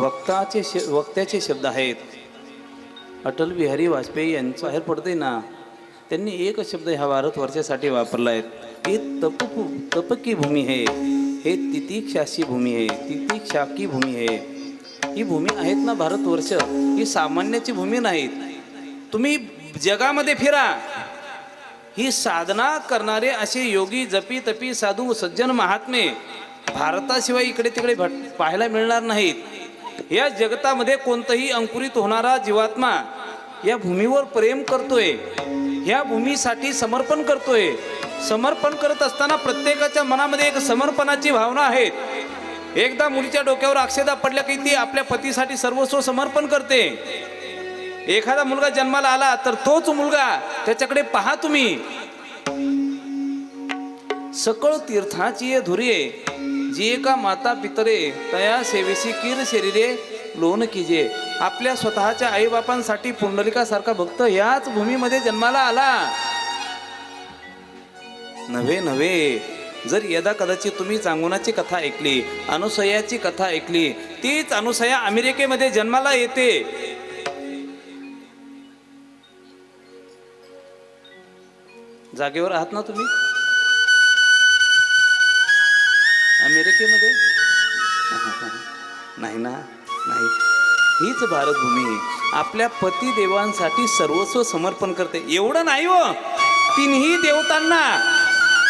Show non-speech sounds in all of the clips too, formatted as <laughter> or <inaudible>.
वक्ताचे श वक्त्याचे शब्द आहेत. अटल बिहारी वाजपेयी यांचं बाहेर पडते ना त्यांनी एक शब्द ह्या भारतवर्षासाठी वापरला आहे. हे तप तपकी भूमी आहे. हे तितिक्षाशी भूमी आहे. तितिक्षाकी भूमी आहे. ही भूमी आहेत ना भारतवर्ष? ही सामान्याची भूमी नाहीत. तुम्ही जगामध्ये फिरा. ही साधना करणारे असे योगी जपी तपी साधू सज्जन महात्मे भारताशिवाय इकडे तिकडे भट पाहायला मिळणार नाहीत. या जगतामध्ये कोणतंही अंकुरित होणारा जीवात्मा या भूमीवर प्रेम करतोय. या भूमीसाठी समर्पण करतोय. समर्पण करत असताना प्रत्येकाच्या मनामध्ये एक समर्पणाची भावना आहे. एकदा मुलीच्या डोक्यावर अक्षदा पडल्या की ती आपल्या पतीसाठी सर्वस्व समर्पण करते. एखादा मुलगा जन्माला आला तर तोच मुलगा त्याच्याकडे पहा तुम्ही. सकळ तीर्थाची ये जी का माता पितरे तया सेवेसी कीर शरीरे लोन किजे. आपल्या स्वतःच्या आईबापांसाठी पुंडलिकासारखा भक्त याच भूमीमध्ये जन्माला आला. नव्हे नव्हे. जर यदा कदाचित तुम्ही चांगुणाची कथा ऐकली अनुसयाची कथा ऐकली तीच अनुसया अमेरिकेमध्ये जन्माला येते. जागेवर आहात ना तुम्ही? अमेरिकेमध्ये? <laughs> नाही ना नाही. हीच भारतभूमी. आपल्या पतिदेवांसाठी सर्वस्व समर्पण करते. एवढं नाही व तिन्ही देवतांना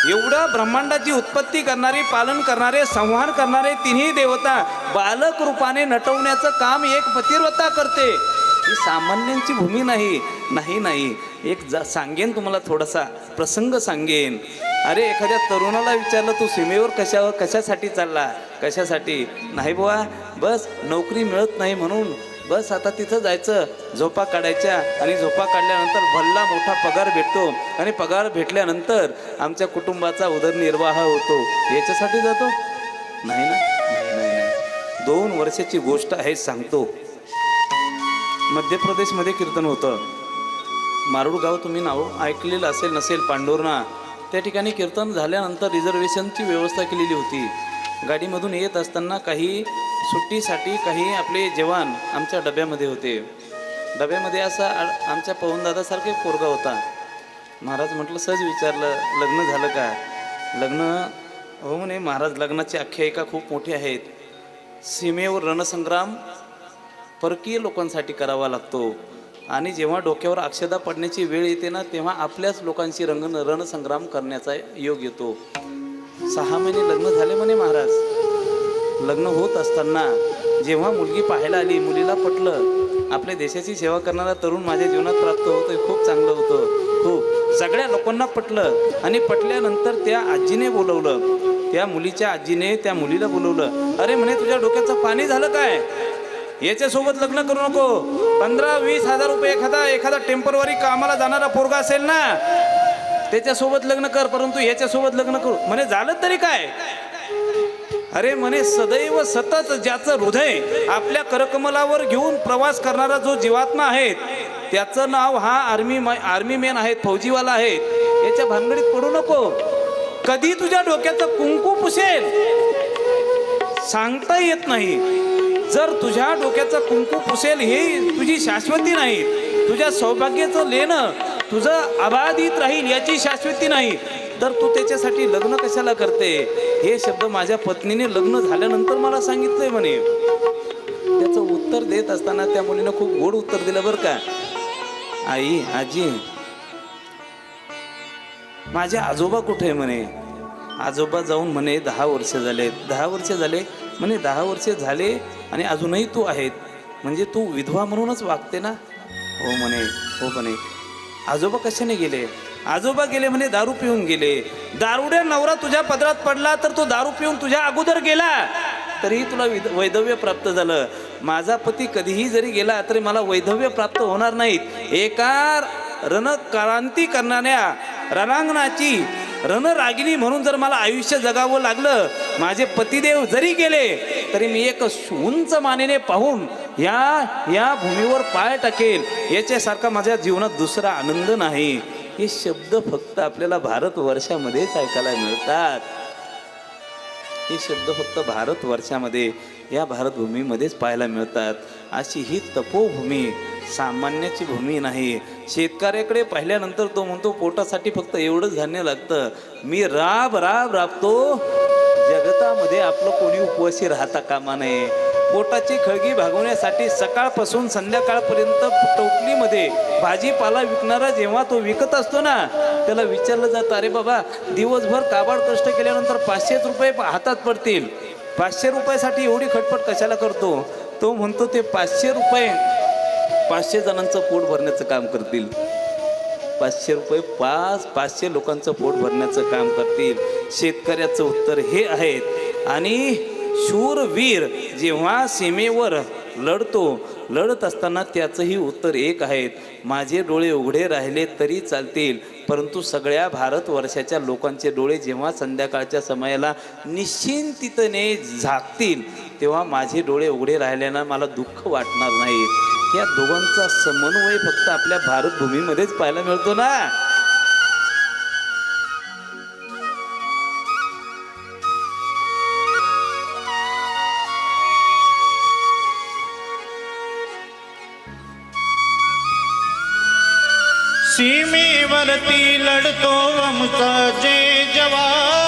एवढं ब्रह्मांडाची उत्पत्ती करणारी पालन करणारे संहार करणारे तिन्ही देवता बालक रूपाने नटवण्याचं काम एक पतिव्रता करते. ही सामान्यांची भूमी नाही. नाही नाही. एक जा सांगेन तुम्हाला थोडासा प्रसंग सांगेन. अरे एखाद्या तरुणाला विचारलं तू सीमेवर कशावर कशासाठी चालला? कशासाठी? नाही बुवा बस नोकरी मिळत नाही म्हणून. बस आता तिथं जायचं. झोपा काढायच्या आणि झोपा काढल्यानंतर भल्ला मोठा पगार भेटतो. आणि पगार भेटल्यानंतर आमच्या कुटुंबाचा उदरनिर्वाह होतो. याच्यासाठी जातो? नाही ना नाही नाही दोन वर्षाची गोष्ट आहे सांगतो. मध्य प्रदेशमध्ये कीर्तन होतं. मारुड गाव तुम्ही नाव ऐकलेलं असेल नसेल पांडुर्णा त्या ठिकाणी कीर्तन झाल्यानंतर रिझर्वेशनची व्यवस्था केलेली होती. गाडीमधून येत असताना काही सुट्टीसाठी काही आपले जवान आमच्या डब्यामध्ये होते. डब्यामध्ये असा आ- आमच्या पवनदादासारखे पोरगा होता. महाराज म्हटलं सहज विचारलं लग्न झालं का? लग्न हो म्हणे महाराज लग्नाची आख्यायिका खूप मोठी आहेत. सीमेवर रणसंग्राम परकीय लोकांसाठी करावा लागतो. आणि जेव्हा डोक्यावर अक्षदा पडण्याची वेळ येते ना तेव्हा आपल्याच लोकांशी रंग रणसंग्राम करण्याचा योग येतो. सहा महिने लग्न झाले म्हणे महाराज. लग्न होत असताना जेव्हा मुलगी पाहायला आली मुलीला पटलं आपल्या देशाची सेवा करणारा तरुण माझ्या जीवनात प्राप्त होतोय खूप चांगलं होतं. खूप सगळ्या लोकांना पटलं आणि पटल्यानंतर त्या आजीने बोलवलं. त्या मुलीच्या आजीने त्या मुलीला बोलवलं. अरे म्हणे तुझ्या डोक्याचं पाणी झालं काय? याच्यासोबत लग्न करू नको. पंधरा वीस हजार रुपये एखादा एखादा टेम्परवरी कामाला जाणारा पोरगा असेल ना त्याच्यासोबत लग्न कर परंतु याच्यासोबत लग्न करू. म्हणे झालं तरी काय? अरे म्हणे सदैव सतत ज्याचं हृदय आपल्या करकमलावर घेऊन प्रवास करणारा जो जीवात्मा आहे त्याचं नाव हा आर्मी आर्मी मॅन आहेत फौजीवाला आहे याच्या भानगडीत पडू नको. कधी तुझ्या डोक्याचं कुंकू पुसेल? सांगता येत नाही. जर तुझ्या डोक्याचं कुंकू पुसेल ही तुझी शाश्वती नाही. तुझ्या सौभाग्याचं लेणं तुझं अबाधित राहील याची शाश्वती नाही. तर तू त्याच्यासाठी लग्न कशाला करते? हे शब्द माझ्या पत्नीने लग्न झाल्यानंतर मला सांगितलंय म्हणे. त्याचं उत्तर देत असताना त्या मुलीनं खूप गोड उत्तर दिलं बरं का. आई आजी माझे आजोबा कुठे आहे म्हणे? आजोबा जाऊन म्हणे दहा वर्ष झाले दहा वर्ष झाले? म्हणे दहा वर्ष झाले आणि अजूनही तू आहेत. म्हणजे तू विधवा म्हणूनच वागते ना? हो म्हणे हो म्हणे. आजोबा कशाने गेले? आजोबा गेले म्हणे दारू पिऊन गेले. दारुड्या नवरा तुझ्या पदरात पडला तर तो दारू पिऊन तुझ्या अगोदर गेला. तरीही तुला विध वैधव्य प्राप्त झालं. माझा पती कधीही जरी गेला तरी मला वैधव्य प्राप्त होणार नाहीत. एका रणक्रांती करणाऱ्या रणांगणाची रणरागिणी म्हणून जर मला आयुष्य जगावं लागलं माझे पतिदेव जरी गेले तरी मी एक उंच मानेने पाहून या या भूमीवर पाय टाकेल याच्यासारखा माझ्या जीवनात दुसरा आनंद नाही. हे शब्द फक्त आपल्याला भारत वर्षामध्येच ऐकायला मिळतात. हे शब्द फक्त भारतवर्षामध्ये या भारतभूमीमध्येच पाहायला मिळतात. अशी ही तपोभूमी सामान्याची भूमी नाही. शेतकऱ्याकडे पाहिल्यानंतर तो म्हणतो पोटासाठी फक्त एवढंच धान्य लागतं. मी राब राब राबतो. जगतामध्ये आपलं कोणी उपवासी राहता कामा नये. पोटाची खळगी भागवण्यासाठी सकाळपासून संध्याकाळपर्यंत टोपलीमध्ये भाजीपाला विकणारा जेव्हा तो विकत असतो ना त्याला विचारलं जातं अरे बाबा दिवसभर काबाड कष्ट केल्यानंतर पाचशेच रुपये हातात पडतील. पाचशे रुपयासाठी एवढी खटपट कशाला करतो? तो म्हणतो ते पाचशे रुपये पाचशे जणांचं पोट भरण्याचं काम करतील. पाचशे रुपये पाच पाचशे लोकांचं पोट भरण्याचं काम करतील. शेतकऱ्याचं उत्तर हे आहेत आणि शूरवीर जेव्हा सीमेवर लढतो लढत असताना त्याचंही उत्तर एक आहेत. माझे डोळे उघडे राहिले तरी चालतील परंतु सगळ्या भारतवर्षाच्या लोकांचे डोळे जेव्हा संध्याकाळच्या समयाला निश्चिंतितने झाकतील तेव्हा माझे डोळे उघडे राहिल्यानं मला दुःख वाटणार नाही. या दोघांचा समन्वय फक्त आपल्या भारतभूमीमध्येच पाहायला मिळतो ना? सीमेवरती लढतो आमचा जय जवान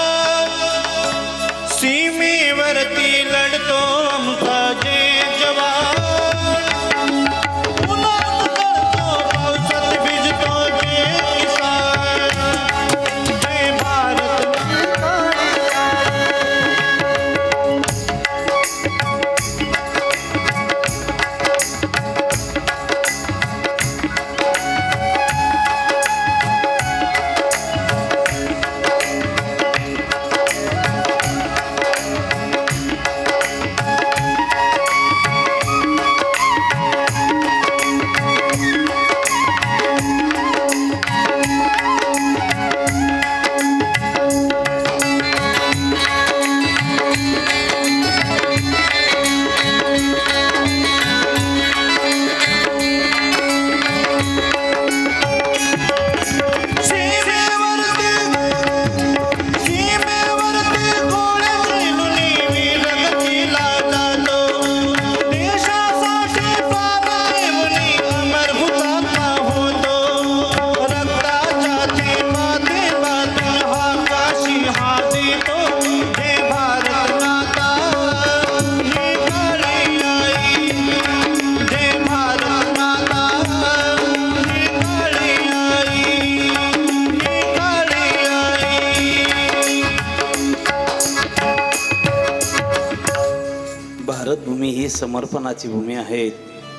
समर्पणाची भूमी आहे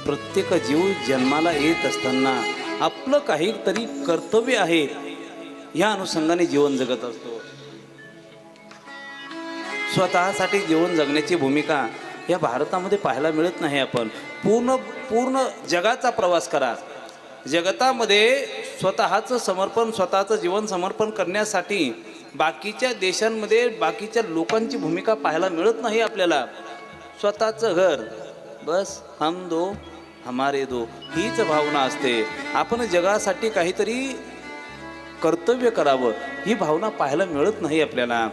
प्रत्येक जीव जन्माला येत असताना आपलं काहीतरी कर्तव्य आहे. या अनुषंगाने जीवन जगत असतो. स्वतःसाठी जीवन जगण्याची भूमिका या भारतामध्ये पाहायला मिळत नाही आपण. पूर्ण पूर्ण जगाचा प्रवास करा. जगतामध्ये स्वतःचं समर्पण स्वतःचं जीवन समर्पण करण्यासाठी बाकीच्या देशांमध्ये बाकीच्या लोकांची भूमिका पाहायला मिळत नाही आपल्याला. स्वतःचं घर. बस हम दो हमारे दो. हीच भावना असते. आपण जगासाठी काहीतरी कर्तव्य करावं. ही भावना पाहायला मिळत नाही आपल्याला.